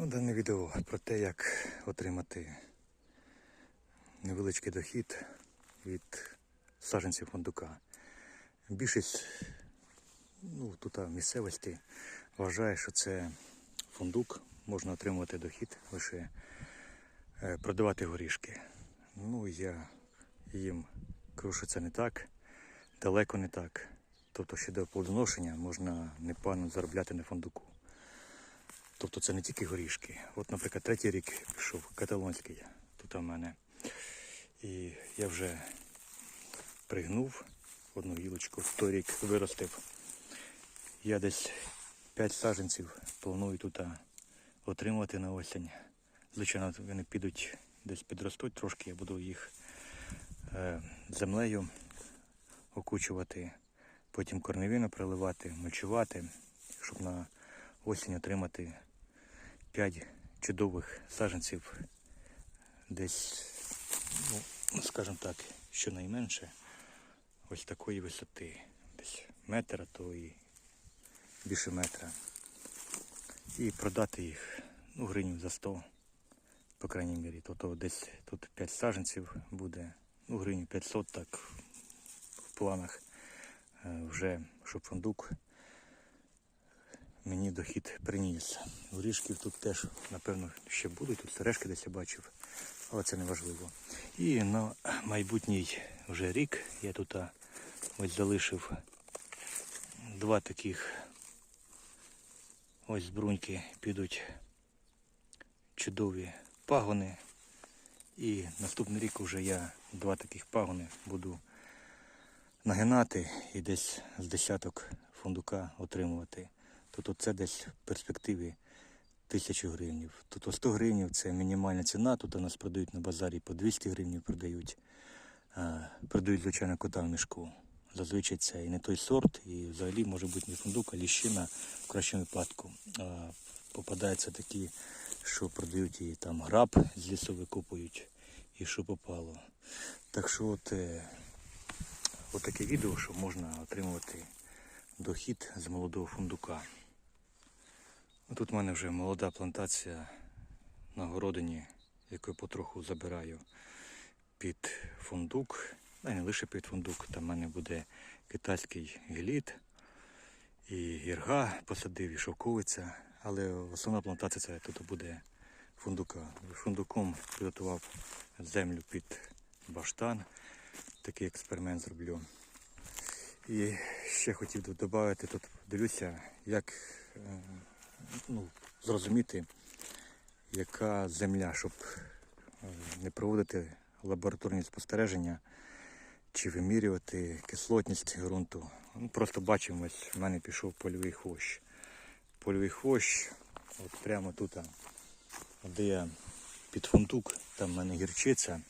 Ну, дане відео про те, як отримати невеличкий дохід від саджанців фундука. Більшість ну, тут місцевості вважає, що це фундук, можна отримувати дохід лише е, продавати горішки. Ну, я їм кажу, що це не так, далеко не так. Тобто щодо плодоношення можна непогано заробляти на фундуку. Тобто це не тільки горішки. От, наприклад, третій рік пішов каталонський тут у мене. І я вже пригнув одну гілочку, той рік виростив. Я десь 5 саджанців планую тут отримувати на осінь. Звичайно, вони підуть десь підростуть трошки, я буду їх е, землею окучувати, потім корневину проливати, мульчувати, щоб на осінь отримати 5 чудових саджанців десь, ну, скажімо так, щонайменше ось такої висоти. Десь метра, то і більше метра. І продати їх ну, гривню за 100, по крайній мірі. Тобто десь тут 5 саджанців буде, ну, гривню 500, так в планах е, вже, щоб фундук мені дохід приніс. Горішків тут теж, напевно, ще будуть. Тут сережки десь я бачив, але це не важливо. І на майбутній вже рік я тут ось залишив два таких ось з бруньки підуть чудові пагони. І наступний рік вже я два таких пагони буду нагинати і десь з десяток фундука отримувати. Тобто це десь в перспективі тисячу гривнів. Тобто 100 гривнів це мінімальна ціна. Тут у нас продають на базарі по 200 гривнів продають. Продають, звичайно, кота в мішку. Зазвичай це і не той сорт, і взагалі може бути не фундук, а ліщина в кращому випадку. Попадаються такі, що продають і там граб з лісу викопують, і що попало. Так що от, е, от таке відео, що можна отримувати дохід з молодого фундука. Тут в мене вже молода плантація на городині, яку потроху забираю під фундук. А не лише під фундук, там в мене буде китайський геліт, і гірга посадив, і шовковиця. Але основна плантація це тут буде фундука. Фундуком підготував землю під баштан. Такий експеримент зроблю. І ще хотів додати, тут дивлюся, як е, ну, зрозуміти, яка земля, щоб е, не проводити лабораторні спостереження чи вимірювати кислотність ґрунту. Ну, просто бачимо, ось в мене пішов польовий хвощ. Польовий хвощ, от прямо тут, де я під фундук, там в мене гірчиця.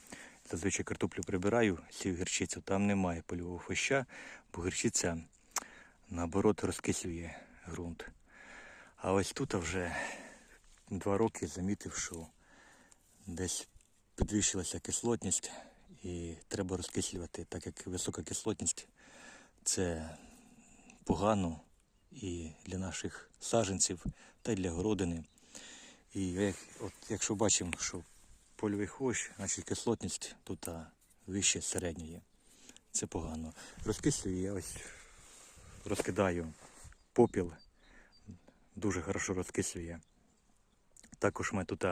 Зазвичай картоплю прибираю, сів гірчицю, там немає польового хвоща, бо гірчиця наоборот розкислює ґрунт. А ось тут вже два роки замітив, що десь підвищилася кислотність і треба розкислювати, так як висока кислотність це погано і для наших саджанців, та й для городини. І як, от, якщо бачимо, що польовий хвощ, значить кислотність тут вище середньої. Це погано. Розкислюю я ось розкидаю попіл, дуже хорошо розкислює. Також мене тут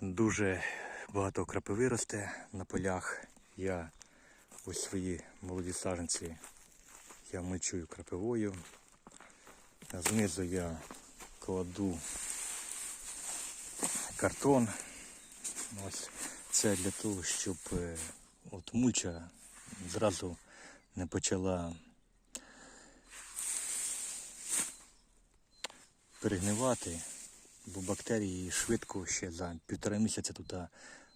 дуже багато крапиви росте на полях. Я ось свої молоді саджанці я мульчую крапивою. Знизу я кладу картон. Ось це для того, щоб е, от мульча зразу не почала перегнивати, бо бактерії швидко ще за півтора місяця тут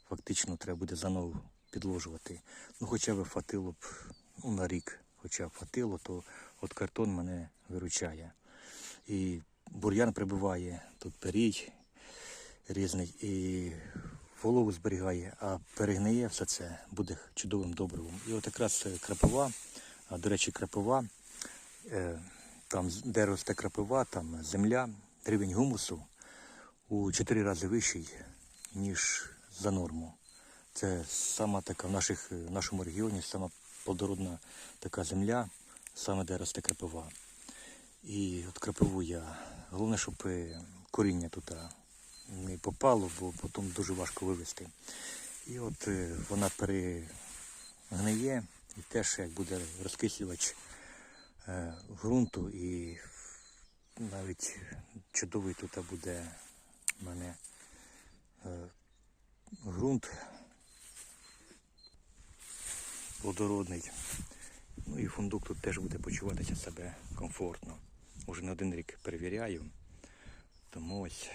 фактично треба буде заново підложувати. Ну хоча б хватило б ну, на рік, хоча б хватило, то от картон мене виручає. І бур'ян прибиває, тут перій різний і вологу зберігає, а перегниє все це, буде чудовим добривом. І от якраз е, крапива, до речі, крапива, е, там де росте крапива, там земля, рівень гумусу у 4 рази вищий, ніж за норму. Це сама така в, наших, в нашому регіоні, сама плодородна така земля, саме де росте крапива. І от крапиву я. Головне, щоб е, коріння тут не попало, бо потім дуже важко вивезти. І от е, вона перегниє, і теж як буде розкислювач е, ґрунту, і навіть чудовий тут буде в мене е, ґрунт плодородний. Ну і фундук тут теж буде почуватися себе комфортно. Уже не один рік перевіряю. Тому ось